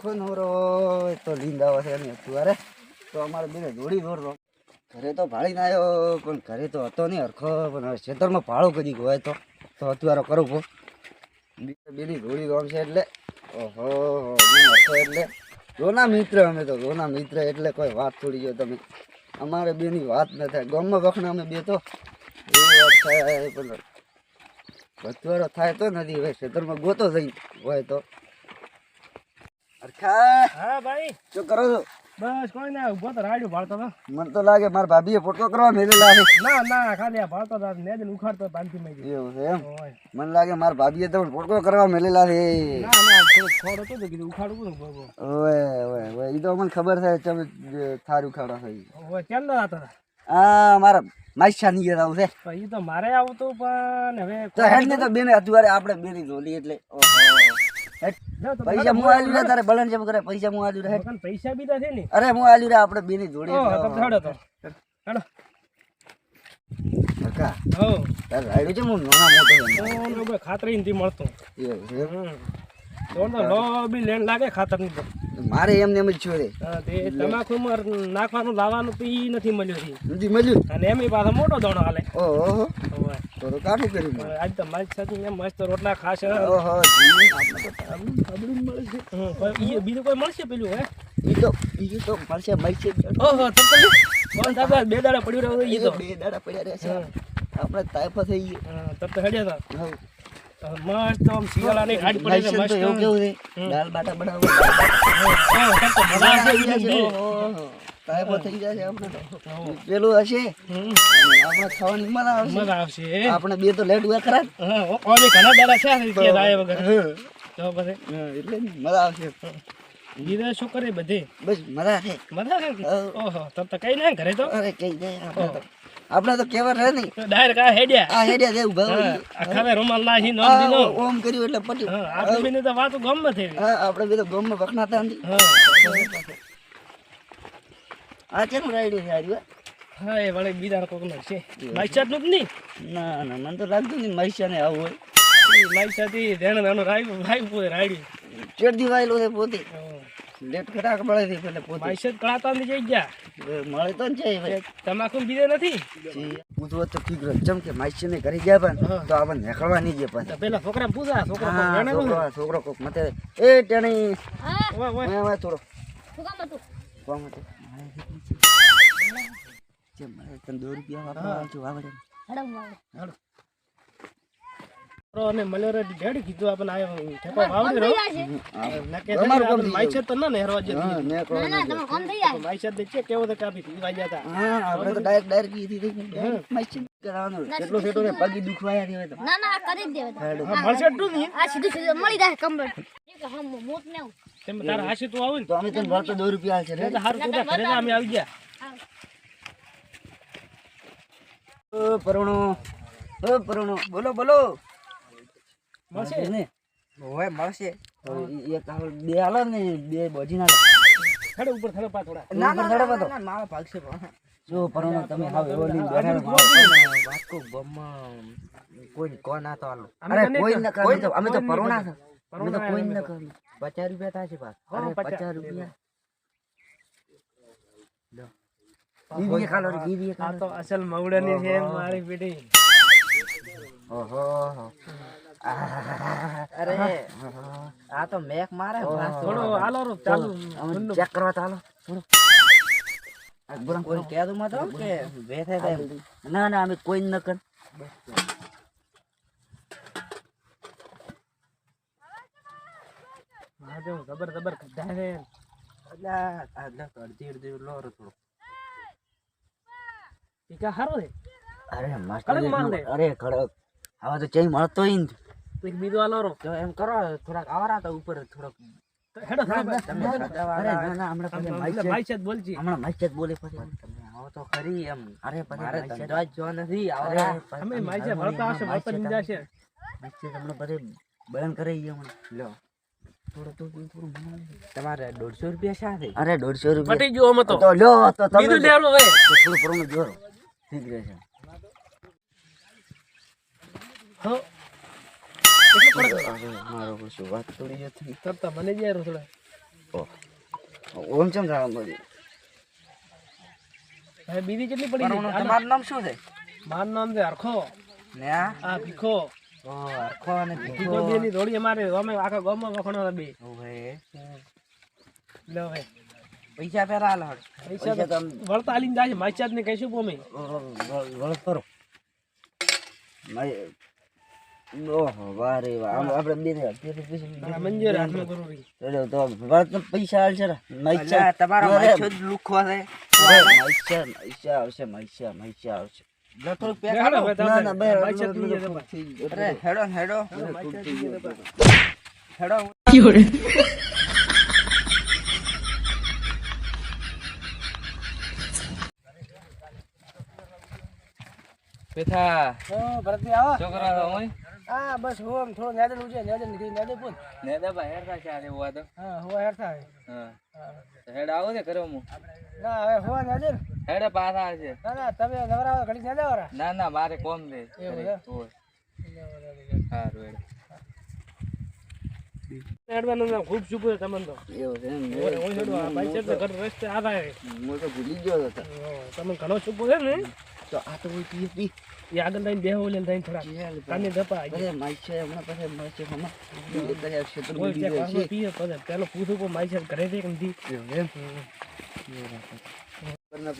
આખો નવરો તો લીંદ આવે છે એની અત્યારે તો અમારે બેને જોડી દોડતો. ઘરે તો ભાળીને આવ્યો, પણ ઘરે તો હતો નહીં હરખો. પણ હવે ખેતરમાં ભાળો કદી હોય તો. તો અત્યારે કરું પો બેની જોડી ગમશે એટલે. ઓહો હરખો એટલે. રોના મિત્ર, અમે તો રોના મિત્ર એટલે કોઈ વાત થોડી જો તમે. અમારે બેની વાત ન થાય. ગામમાં વખણા અમે બે તો. એ વાત થાય, પણ ભતવારો થાય તો નથી. હવે ખેતરમાં ગોતો થઈ હોય તો. અરખા હા ભાઈ. શું કરો છો? બસ કોઈ ના ઊભો તો રાડ્યું ભાળતો હતો મને તો લાગે મારા ભાભીએ પોટકો કરવા મેલેલા છે. ના ના ખાલી આ ભાળતો ને ઉખાડતો બાંધી માં એવું છે એમ? મને લાગે મારા ભાભીએ તો પોટકો કરવા મેલેલા છે. ના ના થોડું થોડું તો કીધું ઉખાડવું ને ઓય ઓય ઓય એ તો મને ખબર છે તમે થારું ખાડો છે. ઓય કેમ ના હતા આ મારા માઈશા ની આવું છે. ઈ તો મારે આવતું પણ હવે તો હેડ ને તો બેને અત્યારે આપણે બેની જોલી એટલે ઓહો. પૈસા હું આલ્યું રે તારે બળન જેમ કરે પૈસા હું આલ્યું રે. પૈસા બી ને. અરે હું આલ્યું રે આપણે બેની જોડી ઓહ એટલે, હેડો તો. હેડો કાકા હો તારે રાયડું છે હું નાના મોટો ખાતરી નથી મળતું. છે મારે એમને એમ જ છું રે. તમાકુ નાખવાનું લાવવાનું તો ઈ નથી મળ્યું નથી મળ્યું? અને એમ પાછો મોટો દાણો હાલે. ઓહો તો તો કાઠું કર્યું આજ તો મારી સાથે મસ્ત રોટલા ખાશે. ઓહો છે બીજું કોઈ મળશે પેલું હે? ઈ તો બીજું તો મળશે મળશે. ઓહો તમ બે દાડા પડ્યું રહ્યું ઈ તો. બે દાડા પડ્યા રહેશે. આપણે તાયફા થઈ ગઈ તબ તો હેડ્યા હવ. મસ્ત આમ શિયાળાની પડી છે મસ્ત. એવું કેવું છે? દાલ બાટા બનાવો. મજા આવશે. આપણે બે તો લેટ હોય ખરા. ઘણા દાડા છે તો પછી એટલે મજા આવશે. બીજા શું કરે બધે? બસ મજા છે. મજા આવે ઓહો તો કઈ ના ઘરે તો? અરે કઈ જાય આપણે તો આપણે તો કેવા રહે નહીં ડાયરેક્ટ આ હેડ્યા. આ હેડ્યા દેવું ભાવ હા, આ ખાવે રૂમાલ નાખી નો દીનો ઓમ કર્યું એટલે પટ્યું હા આપણે બેને તો વાતો ગમમાં થઈ હા આપણે બે તો ગામમાં વખણાતા નથી. હા. આ કેમ રાયડું છે આજુ હા? એ વળે બીજા કોક નો છે માઈસાદનું જ નહીં ના? ના મને તો લાગતું નહીં મહીસાને આવું હોય. માઈસાદથી ધેણ ધેણ રાઈ રાઈ પૂરે રાડી ચેડથી વાયેલો છે પોતે. લેટ ખરાક મળે છે એટલે પોતે. માઈસાદ કળાતા ની જઈ ગયા. મળે તો ને છે ભાઈ. તમાકુ બીજે નથી? પૂછવો તો ઠીક રહે જેમ કે માઈસીને ઘરે ગયા પણ હા. તો આપણને નીકળવા નહીં દે પણ પેલા છોકરા પૂછા છોકરા હા, નું છોકરો છોકરો કોક મતે. એ ટેણી. ઓય ઓય. ઓય, ઓય, થોડો. કામ હતું? કોમ હતો? જે મને તને દો રૂપિયા આપવા જો આવડે હેડો હું. છોકરો અને મલેરિયા ડેડી કીધું આપણને આયો ઠેકો વાવડી જશે. નકે અમારું કામ થઈ માઈસાદ તો ના ને હેરવા જતી ના ના તમે કામ થઈ જાય માઈસાદ દે છે કેવો તો કાપી પીવા હતા. હા આપણે તો ડાયરેક્ટ ડાયરેક્ટ ઈ હતી થઈ માઈસી કરાવવાનું કેટલો કેટલો ને પગી દુખવાયા દેવે તો. ના ના કરી જ દેવે. હા, મળશે એટલું નહીં. આ સીધું સીધું મળી જાય કમ્બલ કે હમ મોત ને તેમ તારા હાશે તો આવું તો અમે તને ભરતો 2 રૂપિયા છે રે તો હારું તું ઘરે અમે આવી ગયા. ઓ પરણો. ઓ પરુણો. બોલો બોલો. મળશે? ને હોય મળશે. એક હાલ બે હાલો ને બે બોજી ના થડે ઉપર થડે પા થોડા. ના ના ના ના મારો ભાગશે પણ જો પરુણો તમે હાવ એવો લઈને બેઠા વાત કહું ગમમાં કોઈ કોણ ના તો હાલો. અરે કોઈ ન કરે તો અમે તો પરુણા છે. અમે તો કોઈ ન તો. કરે. પચાસ રૂપિયા અરે ખાલો આ તો અસલ મવડાની છે મારી બેટી ઓહો. અરે આ તો મેક મારે થોડો હાલો રૂપ ચાલુ. ચેક કરવા ચાલો થોડો. કોઈ કહેતું મત હો કે બે થાય ના ના અમે કોઈ ન કર. હા જો જબર જબર કઢા તો અડધી અડધી લો રો થોડું. ટીકા હારો છે? અરે મસ્ત. અરે કડક. હવે તો ચઈ મળતો તો એક બીજો આલો રો. તો એમ કરો થોડાક આવારા તો ઉપર થોડોક હેડો તમે અરે ના ના હમણાં પછી માઈક છે. બોલજી. હમણાં માઈક જ બોલે પછી. તમે આવો તો ખરી એમ. અરે પછી મારે ધંધો જ. નથી. છે હશે નિંદા છે માઈક જ હમણાં પછી બયાન કરી ગયા હમણાં. લો. થોડું તો તમારે દોઢસો રૂપિયા સાથે અરે દોઢસો રૂપિયા. પટી ગયો અમે તો. તો તો તમે બીજું લેવાનું હવે. થોડું પ્રમાણ જોરો. ઠીક રહેશે. હો. અરે મારો કશું વાત થોડી જ કરતા મને જ થોડા ઓમ ચમ થવા મળ્યું હવે બીજી કેટલી પડી. તમારું નામ શું છે મારું નામ છે હરખો ને આ ભીખો હરખો અને પૈસા પૈસા આવશે મૈસા મૈસા આવશે. મૈસા મૈસા હેડો હેડો. હેડો પેથા ઓ, હા બસ હું આમ થોડો નેદર ઉજે નેદર નીકળી નેદર પૂન ને ભાઈ હેરતા છે આજે હુવા તો. હા હું હેરતા હે. હા. હા. હેડ આવો ને કરો હું. ના હવે હું નેદર હેડે પાછા આવશે ના ના તમે નવરા ઘડી નેદાવરા ના ના મારે કોમ દે એવું સારું હેડ. હેડવાનું ખૂબ છે તમને તો. એવું છે હેડવા, આ ભાઈ છે તો ઘર રસ્તે આવા હું તો ભૂલી ગયો હતો. ઓ, તમને ઘણો શુભ છે ને? તો આ તો હોય પીએ પી એ આગળ થઈને બેહો લઈને થઈને થોડા કાને દપા અરે માઈ છે હમણાં પાસે માઈ છે હમણાં એ બધા તો કારમાં છે. પીએ પડે પેલો પૂછું કો મારી સાથે ઘરે જઈ કે નથી? એમ? તમે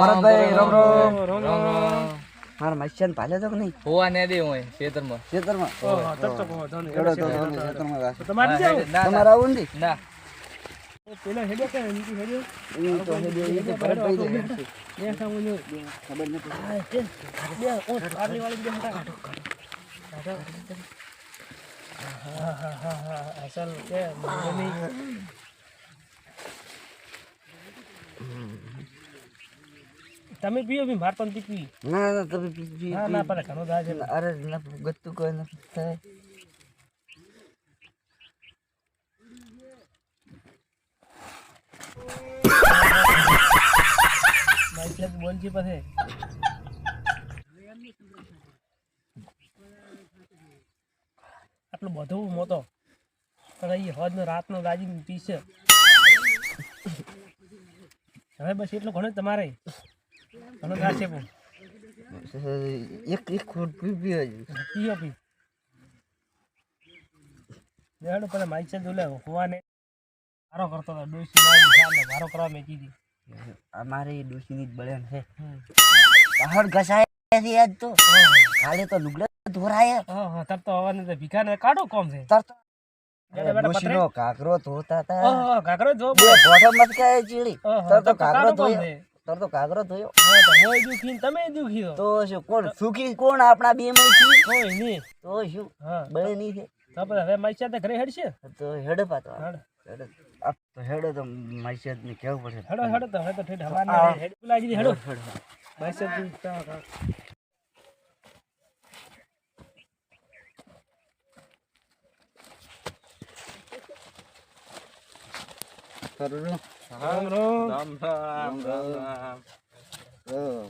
ભરતભાઈ રામ રામ. રામ રામ. મારા તો નહીં? હુવા ને દે હોય ખેતરમાં. ખેતરમાં? ઓહો, તો છે. ખેતરમાં તમારે આવું ને ના. પેલા હેડો કે નીચે હેડો. ઈ તો હેડ્યો, ઈ તો ભરતભાઈ હેડશે. બે સામુ નો ખબર નથી. આ બે ઓ આગલી વાળી બે હટા કાઢો કાઢો. હા હા હા હા અસલ કે મમ્મી તમે પીઓ બી માર પણ પી ના ના તમે પી- ના ના ઘણો છે. અરે ના ગત્તુ કોઈ ના થાય. બોલજી પછી આટલું બધું મોતો. પણ એ હોજ રાતનો ગાજી પીશે હવે બસ એટલું ઘણું તમારે. ઘણો ગાશે પણ એક એક ખોટ પી પી. પીઓ પી. પેલા માઇક છે દોલે હોવાને. મારો કરતો હતો ડોસી મારી કરવા મેકી હતી અમારે ડોશીની જ બળેન છે. પહાડ ઘસાય છે આજ તો. કાલે તો લુગડા ધોરાય. હા તર તો હવાને તો ભીખાને કાઢો કોમ છે? તરત તો ડોશીનો કાકરો ધોતા હતા ઓહો, કાકરો ધો બે ભોટો મટકાય ચીડી. તર તરત તો કાકરો ધોયો. છે. તો કાકરો ધોયો. તો મોય દુખી તમે દુખી તો શું કોણ સુખી કોણ આપણા બે માંથી કોઈ નહીં. તો શું બળે નહીં છે. તો હવે મારી સાથે ઘરે હેડશે? તો હેડ પાતો હેડો. તો હેડો તો સાથે ને કેવું પડશે હેડો હેડો તો હવે તો ઠેઠ હવાના હેડ બોલાવી દીધી હેડો. મારી સાથે હેડો તો મેલવા રામ રામ રામ રામ રામ રામ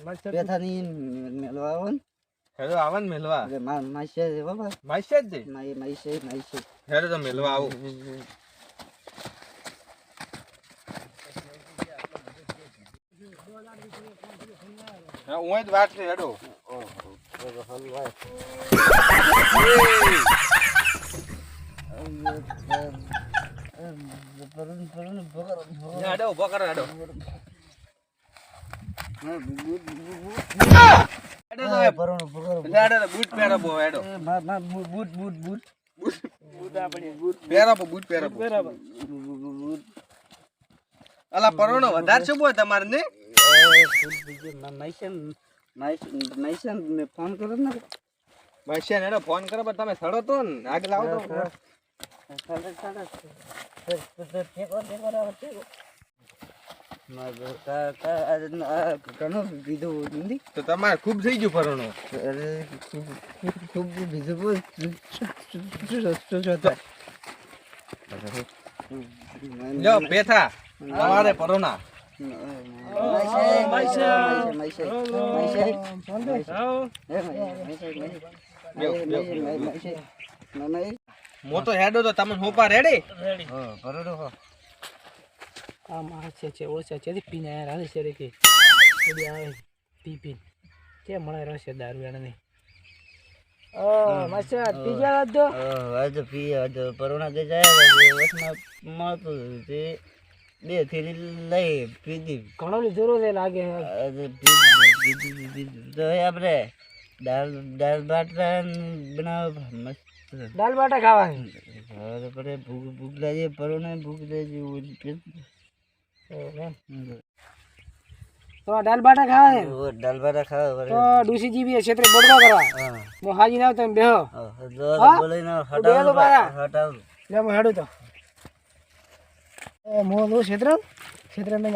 મારી સાથે પેથાની મેલવા આવો ને હેડો આવો ને મેલવા એટલે મા મારી સાથે બાબા માઈશે જ મારી મારી છે મારી છે હેડો તો મેલવા આવું હા જ વાત છે હેડો. હેડો ઊભો કરો હેડો. બૂટ પહેરો બો હેડો. Boot boot boot boot. પહેરો બૂટ પહેરો. બો બરાબર અલા પરોણો, વધારે છે બોય તમારે ને? માઈશન ને ફોન કરો ને ભાઈશન એનો ફોન કરો પણ તમે સડો તો ને આગળ આવો તો. તો તમારે ખૂબ થઈ ગયું અરે ખૂબ બીજું શું લ્યો પેથા તમારે બેહો, મોટો હેડો તો તમને હોપા રેડી? રેડી. હો બરોબર હો. આમ આ છે છે ઓછા છે. પીને યાર હાલે છે રે કે થોડી આવે પી પી. કે મળે રહેશે દારૂ એને નહીં પરોણા દે જાય વસમાં મળતું બે થેલી લઈ પીધી ઘણો ની જરૂર લાગે તો આપણે દાળ દાળ બાટા બનાવ. મસ્ત. દાલ બાટા ખાવા હવે પડે ભૂખ ભૂખ લાગે પરોણે ભૂખ લાગે તો દાલ બાટા ખાવા છે ઓ બાટા ખાવા તો ડુસી જીબી ક્ષેત્રે બોડવા કરવા. હું. હાજી ના તમે બેહો. હા, જો હા? બોલીને બેલો હટાવું બારા. હટાવું. લે હું હેડું તો. એ મોં દો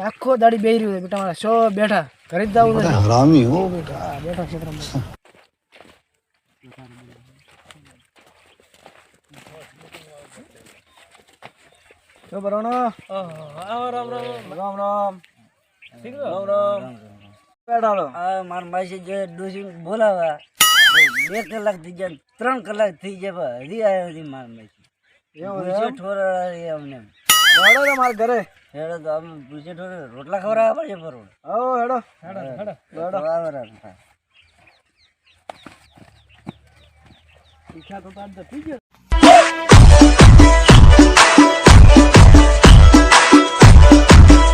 આખો દાડી બેહી રહ્યો બેટા મારા સો બેઠા. ઘરે જ જવું નથી જે ડોસી બોલાવા બે કલાક થઈ જાય ત્રણ કલાક થઈ જાય હજી આવ્યો નથી માર માસી. ઠોરા અમને. હેડો તો મારા ઘરે. હેડો તો આમ પૂછે તો રોટલા ખવડાવવા પડશે પર ઓ હેડો. હેડો હેડો. વાવરા ઈચ્છા તો તાર તો થઈ ગયો.